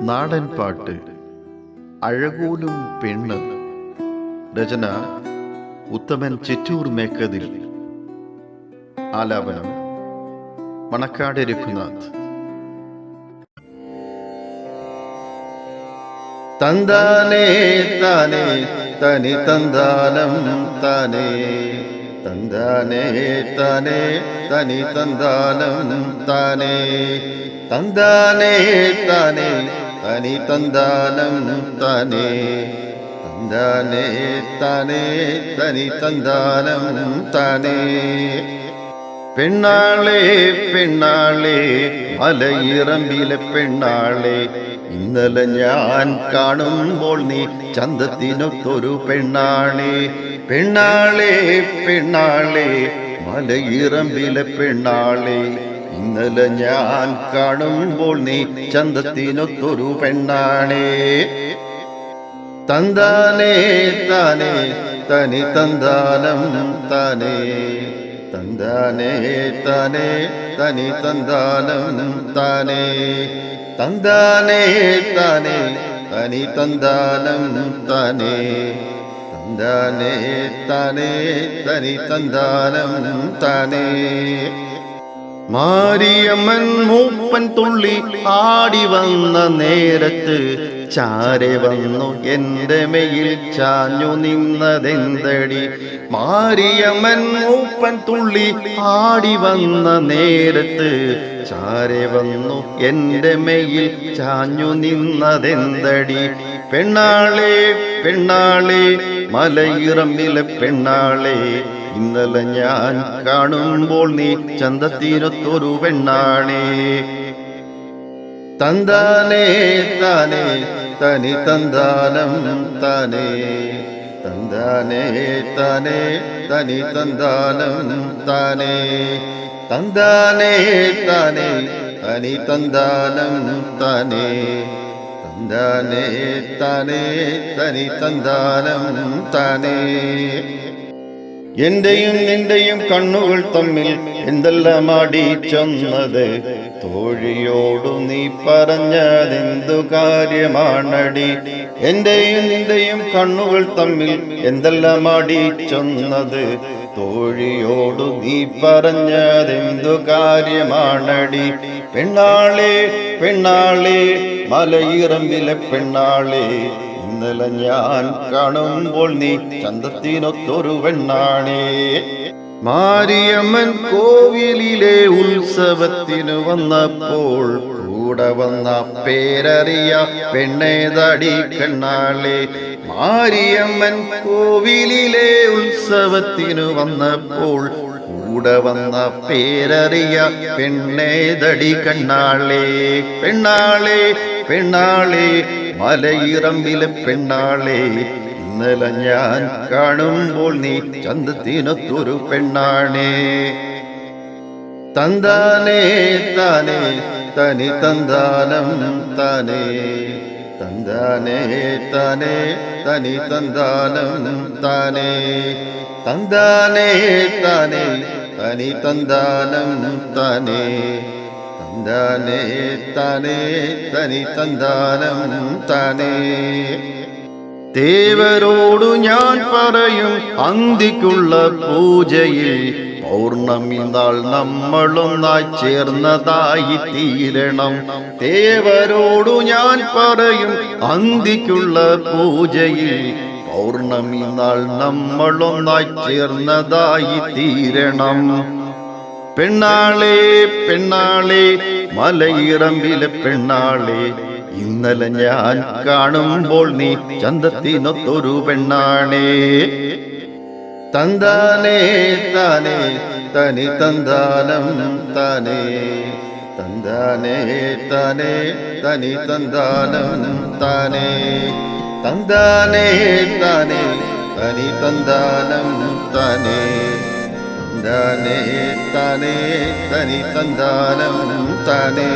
നാടൻ പാട്ട് അഴകൂലും പെണ്ണ് രചന ഉത്തമൻ ചിറ്റൂർ മേക്കതിൽ. ആലാപനം മണക്കാട് രഘുനാഥ്. തന്താനേ താനേ തനി തന്താനം താനേ. തന്താനേ താനേ തനി തന്താനം താനേ. തന്താനേ താനേ തനി തന്താനം തനേ തന്താനേ തനേ തനി തന്താനം തനേ. പെണ്ണാളെ പെണ്ണാളെ മലയിറമ്പിലെ പെണ്ണാളെ ഇന്നലെ ഞാൻ കാണുമ്പോൾ നീ ചന്തത്തിനൊത്തൊരു പെണ്ണാളെ. പെണ്ണാളെ പെണ്ണാളെ മലയിറമ്പിലെ പെണ്ണാളെ ഇന്നലെ ഞാൻ കാണുമ്പോൾ നീ ചന്തത്തിനൊത്തൊരു പെണ്ണാണേ. തന്താനേ താനേ തനി തന്താനം താനേ. തന്താനേ താനേ തനി തന്താനം താനേ. തന്താനേ താനേ തനി തന്താനം താനേ. തന്താനേ താനേ തനി തന്താനം താനേ. മാരിയമ്മൻ മൂപ്പൻ തുള്ളി ആടി വന്ന നേരത്ത് ചാരെ വന്നു എന്റെ മെയിൽ ചാഞ്ഞു നിന്നതെന്തടി? മാരിയമ്മൻ മൂപ്പൻ തുള്ളി ആടി വന്ന നേരത്ത് ചാരെ വന്നു എന്റെ മെയിൽ ചാഞ്ഞു നിന്നതെന്തടി? പെണ്ണാളെ പെണ്ണാളെ മലയിറമ്മിലെ പെണ്ണാളെ ഇന്നലെ ഞാൻ കാണുമ്പോൾ നീ ചന്തത്തീരത്തൊരു പെണ്ണാണേ. തന്താനേ താനേ തനി തന്താനം താനേ. തന്താനേ താനേ തനി തന്താനം താനേ. തന്താനേ താനേ തനി തന്താനം താനേ. തന്താനേ താനേ തനി തന്താനം താനേ. എന്റെയും നിന്റെയും കണ്ണുകൾ തമ്മിൽ എന്തെല്ലാം ആടി ചെന്നത്? തോഴിയോടു നീ പറഞ്ഞതെന്തു കാര്യമാണടി? എന്റെയും നിന്റെയും കണ്ണുകൾ തമ്മിൽ എന്തെല്ലാം ആടി ചെന്നത്? തോഴിയോടു നീ പറഞ്ഞതെന്തു കാര്യമാണടി? പെണ്ണാളെ പെണ്ണാളെ മലയിറമ്പിലെ പെണ്ണാളെ ഇന്നലെ ഞാൻ കാണുമ്പോൾ നീ ചന്ദ്രത്തിനൊത്തൊരു പെണ്ണാണേ. മാരിയമ്മൻ കോവിലിലെ ഉത്സവത്തിന് വന്നപ്പോൾ കൂടെ വന്ന പേരറിയ പെണ്ണേതടി കണ്ണാളെ മാരിയമ്മൻ കോവിലിലെ ഉത്സവത്തിന് വന്നപ്പോൾ കൂടെ വന്ന പേരറിയ പെണ്ണേതടി കണ്ണാളെ പെണ്ണാളെ പെണ്ണാളെ മലയിറമ്പിലെ പെണ്ണാളെ ഇന്നലെ ഞാൻ കാണുമ്പോൾ നീ ചന്തത്തിനൊത്തൊരു പെണ്ണാണേ. തന്താനേ താനേ തനി തന്താനം താനേ. തന്താനേ താനേ തനി തന്താനം താനേ. തന്താനേ താനേ തനി തന്താനം താനേ. തന്താനേ തനേ തനി തന്താനം തനേ. ദേവരോടു ഞാൻ പറയും അന്തിക്കുള്ള പൂജയിൽ പൗർണമി നാൾ നമ്മളൊന്നായി ചേർന്നതായി തീരണം. ദേവരോടു ഞാൻ പറയും അന്തിക്കുള്ള പൂജയിൽ പൗർണമി നാൾ നമ്മളൊന്നായി ചേർന്നതായി തീരണം. പെണ്ണാളെ പെണ്ണാളെ മലയിറമ്പിലെ പെണ്ണാളെ ഇന്നലെ ഞാൻ കാണുമ്പോൾ നീ ചന്തത്തിനൊത്തൊരു പെണ്ണാളെ. തന്താനേ താനേ തനി തന്താനം താനേ. തന്താനേ താനേ തനി തന്താനം താനേ. തന്താനേ താനേ തനി തന്താനം താനേ. തന്താനേ താനേ തനി തന്താനം താനേ